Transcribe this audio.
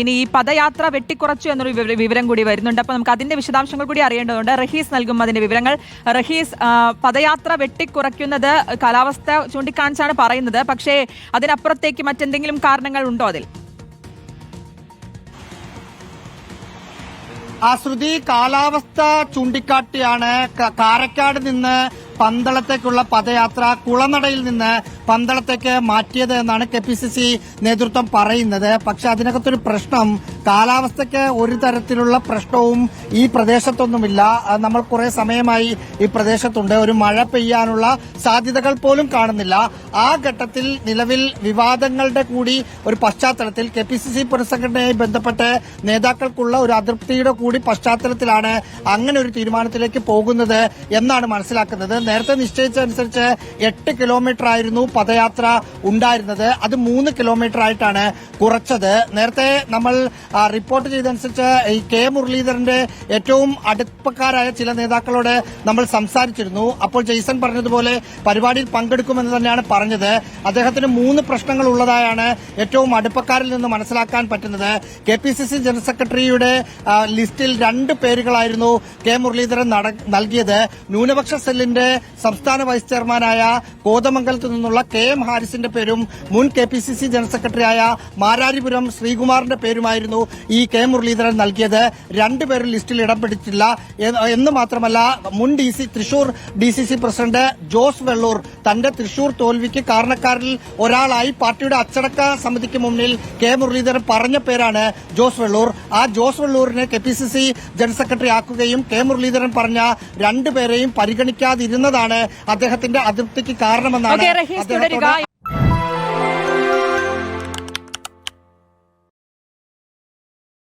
ഇനി ഈ പദയാത്ര വെട്ടിക്കുറച്ചു എന്നൊരു വിവരം കൂടി വരുന്നുണ്ട്. അപ്പൊ നമുക്ക് അതിന്റെ വിശദാംശങ്ങൾ കൂടി അറിയേണ്ടതുണ്ട്. റഹീസ് നൽകും അതിന്റെ വിവരങ്ങൾ. റഹീസ് പദയാത്ര വെട്ടിക്കുറയ്ക്കുന്നത് കാലാവസ്ഥ ചൂണ്ടിക്കാണിച്ചാണ് പറയുന്നത്. പക്ഷേ അതിനപ്പുറത്തേക്ക് മറ്റെന്തെങ്കിലും കാരണങ്ങൾ ഉണ്ടോ അതിൽ? ആ ശ്രുതി കാലാവസ്ഥ ചൂണ്ടിക്കാട്ടിയാണ് കാരക്കാട് നിന്ന് പന്തളത്തേക്കുള്ള പദയാത്ര കുളനടയിൽ നിന്ന് പന്തളത്തേക്ക് മാറ്റിയത് എന്നാണ് കെ പി സി സി നേതൃത്വം പറയുന്നത്. പക്ഷെ അതിനകത്തൊരു പ്രശ്നം കാലാവസ്ഥയ്ക്ക് ഒരു തരത്തിലുള്ള പ്രശ്നവും ഈ പ്രദേശത്തൊന്നുമില്ല. നമ്മൾ കുറെ സമയമായി ഈ പ്രദേശത്തുണ്ട്. ഒരു മഴ പെയ്യാനുള്ള സാധ്യതകൾ പോലും കാണുന്നില്ല. ആ ഘട്ടത്തിൽ നിലവിൽ വിവാദങ്ങളുടെ കൂടി ഒരു പശ്ചാത്തലത്തിൽ കെ പി സി സി പുനഃസംഘടനയുമായി ബന്ധപ്പെട്ട് നേതാക്കൾക്കുള്ള ഒരു അതൃപ്തിയുടെ കൂടി പശ്ചാത്തലത്തിലാണ് അങ്ങനെ ഒരു തീരുമാനത്തിലേക്ക് പോകുന്നത് എന്നാണ് മനസ്സിലാക്കുന്നത്. നേരത്തെ നിശ്ചയിച്ചതനുസരിച്ച് എട്ട് കിലോമീറ്റർ ആയിരുന്നു പദയാത്ര ഉണ്ടായിരുന്നത്. അത് മൂന്ന് കിലോമീറ്റർ ആയിട്ടാണ് കുറച്ചത്. നേരത്തെ നമ്മൾ റിപ്പോർട്ട് ചെയ്തതനുസരിച്ച് ഈ കെ മുരളീധരന്റെ ഏറ്റവും അടുപ്പക്കാരായ ചില നേതാക്കളോട് നമ്മൾ സംസാരിച്ചിരുന്നു. അപ്പോൾ ജെയ്സൺ പറഞ്ഞതുപോലെ പരിപാടിയിൽ പങ്കെടുക്കുമെന്ന് തന്നെയാണ് പറഞ്ഞത്. അദ്ദേഹത്തിന് മൂന്ന് പ്രശ്നങ്ങൾ ഉള്ളതായാണ് ഏറ്റവും അടുപ്പക്കാരിൽ നിന്ന് മനസ്സിലാക്കാൻ പറ്റുന്നത്. K P C C general സെക്രട്ടറിയുടെ ലിസ്റ്റിൽ രണ്ട് പേരുകളായിരുന്നു കെ മുരളീധരൻ നൽകിയത്. ന്യൂനപക്ഷ സെല്ലിന്റെ സംസ്ഥാന വൈസ് ചെയർമാനായ കോതമംഗലത്ത് നിന്നുള്ള കെ എം ഹാരിസിന്റെ പേരും മുൻ K P C C general സെക്രട്ടറിയായ മാരാരിപുരം ശ്രീകുമാറിന്റെ പേരുമായിരുന്നു ഈ കെ മുരളീധരൻ നൽകിയത്. രണ്ടുപേരും ലിസ്റ്റിൽ ഇടം പിടിച്ചില്ല എന്ന് മാത്രമല്ല മുൻ D C Thrissur D C C president Jose Vellur തന്റെ തൃശൂർ തോൽവിക്ക് കാരണക്കാരിൽ ഒരാളായി പാർട്ടിയുടെ അച്ചടക്ക സമിതിക്ക് മുന്നിൽ കെ മുരളീധരൻ പറഞ്ഞ പേരാണ് ജോസ് വെള്ളൂർ. ആ Jose വെള്ളൂരിനെ K P C C general secretary ആക്കുകയും കെ മുരളീധരൻ പറഞ്ഞ രണ്ടുപേരെയും പരിഗണിക്കാതിരുന്നതാണ് അദ്ദേഹത്തിന്റെ അതൃപ്തിക്ക് കാരണമെന്നാണ്